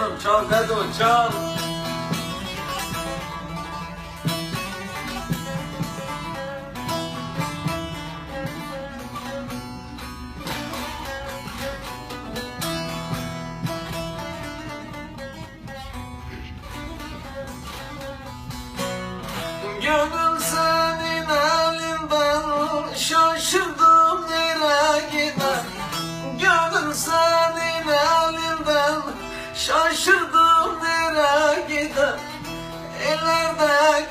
canım çal Dedo çal. Gönül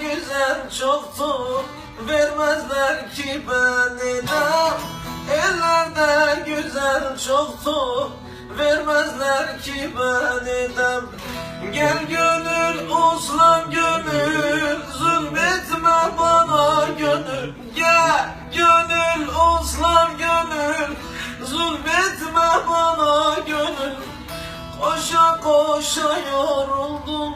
güzel çoktu vermezler ki beni de Ellerde güzel çoktu vermezler ki beni de Gel gönül uslan gönül. Zulmetme bana gönül. Gel gönül uslan gönül. Zulmetme bana gönül. Koşa koşa yoruldum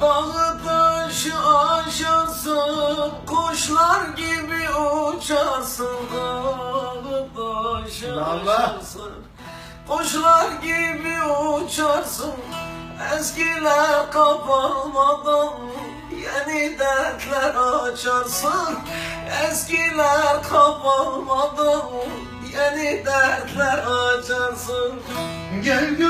Dağı taşı aşarsın Kuşlar gibi uçarsın. Dağı taşı aşarsın Kuşlar gibi uçarsın. Eskiler kapanmadan Yeni dertler açarsın. Eskiler kapanmadan Yeni dertler açarsın. Gel gönül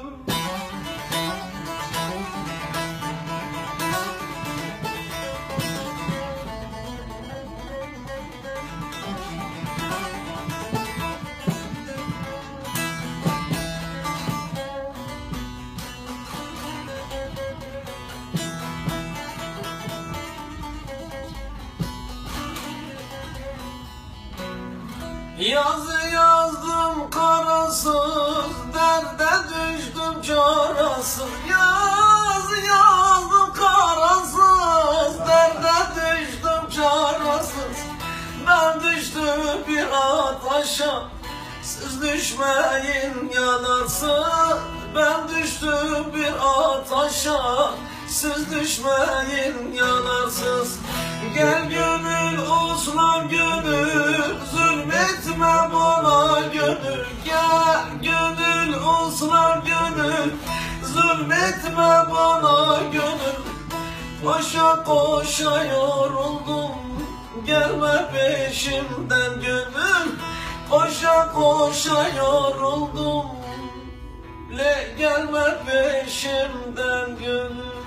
Yazı yazdım karasız Derde düştüm çarasız. Yazı yazdım karasız Derde düştüm çarasız. Ben düştüm bir ataşa Siz düşmeyin yanarsın Ben düştüm bir ataşa Siz düşmeyin yanarsınız Gel gönül Osman gönül Zulmetme bana gönül Gel gönül Osman gönül. Zulmetme bana gönül. Koşa koşa yoruldum Gelme peşimden gönül. Koşa koşa yoruldum Le gelme peşimden gönül